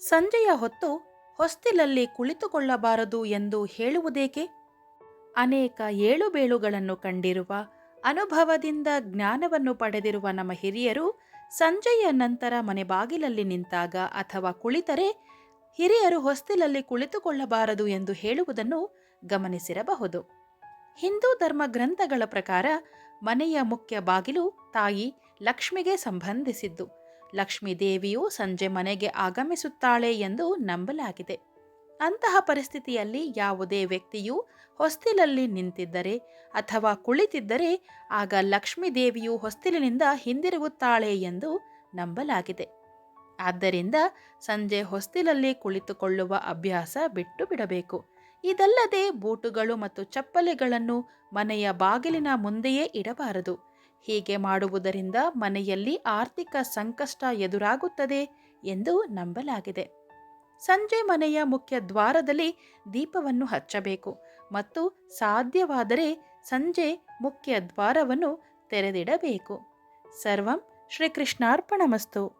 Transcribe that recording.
ಸಂಜೆಯ ಹೊತ್ತು ಹೊಸ್ತಿಲಲ್ಲಿ ಕುಳಿತುಕೊಳ್ಳಬಾರದು ಎಂದು ಹೇಳುವುದೇಕೆ? ಅನೇಕ ಏಳುಬೇಳುಗಳನ್ನು ಕಂಡಿರುವ ಅನುಭವದಿಂದ ಜ್ಞಾನವನ್ನು ಪಡೆದಿರುವ ನಮ್ಮ ಹಿರಿಯರು ಸಂಜೆಯ ನಂತರ ಮನೆ ಬಾಗಿಲಲ್ಲಿ ನಿಂತಾಗ ಅಥವಾ ಕುಳಿತರೆ ಹಿರಿಯರು ಹೊಸ್ತಿಲಲ್ಲಿ ಕುಳಿತುಕೊಳ್ಳಬಾರದು ಎಂದು ಹೇಳುವುದನ್ನು ಗಮನಿಸಿರಬಹುದು. ಹಿಂದೂ ಧರ್ಮ ಗ್ರಂಥಗಳ ಪ್ರಕಾರ ಮನೆಯ ಮುಖ್ಯ ಬಾಗಿಲು ತಾಯಿ ಲಕ್ಷ್ಮಿಗೆ ಸಂಬಂಧಿಸಿದ್ದು. ಲಕ್ಷ್ಮೀ ದೇವಿಯು ಸಂಜೆ ಮನೆಗೆ ಆಗಮಿಸುತ್ತಾಳೆ ಎಂದು ನಂಬಲಾಗಿದೆ. ಅಂತಹ ಪರಿಸ್ಥಿತಿಯಲ್ಲಿ ಯಾವುದೇ ವ್ಯಕ್ತಿಯು ಹೊಸ್ತಿಲಲ್ಲಿ ನಿಂತಿದ್ದರೆ ಅಥವಾ ಕುಳಿತಿದ್ದರೆ ಆಗ ಲಕ್ಷ್ಮೀ ದೇವಿಯು ಹೊಸ್ತಿಲಿನಿಂದ ಹಿಂದಿರುಗುತ್ತಾಳೆ ಎಂದು ನಂಬಲಾಗಿದೆ. ಆದ್ದರಿಂದ ಸಂಜೆ ಹೊಸ್ತಿಲಲ್ಲಿ ಕುಳಿತುಕೊಳ್ಳುವ ಅಭ್ಯಾಸ ಬಿಟ್ಟು ಬಿಡಬೇಕು. ಇದಲ್ಲದೆ ಬೂಟುಗಳು ಮತ್ತು ಚಪ್ಪಲಿಗಳನ್ನು ಮನೆಯ ಬಾಗಿಲಿನ ಮುಂದೆಯೇ ಇಡಬಾರದು. ಹೀಗೆ ಮಾಡುವುದರಿಂದ ಮನೆಯಲ್ಲಿ ಆರ್ಥಿಕ ಸಂಕಷ್ಟ ಎದುರಾಗುತ್ತದೆ ಎಂದು ನಂಬಲಾಗಿದೆ. ಸಂಜೆ ಮನೆಯ ಮುಖ್ಯ ದ್ವಾರದಲ್ಲಿ ದೀಪವನ್ನು ಹಚ್ಚಬೇಕು ಮತ್ತು ಸಾಧ್ಯವಾದರೆ ಸಂಜೆ ಮುಖ್ಯ ದ್ವಾರವನ್ನು ತೆರೆದಿಡಬೇಕು. ಸರ್ವಂ ಶ್ರೀಕೃಷ್ಣಾರ್ಪಣಮಸ್ತು.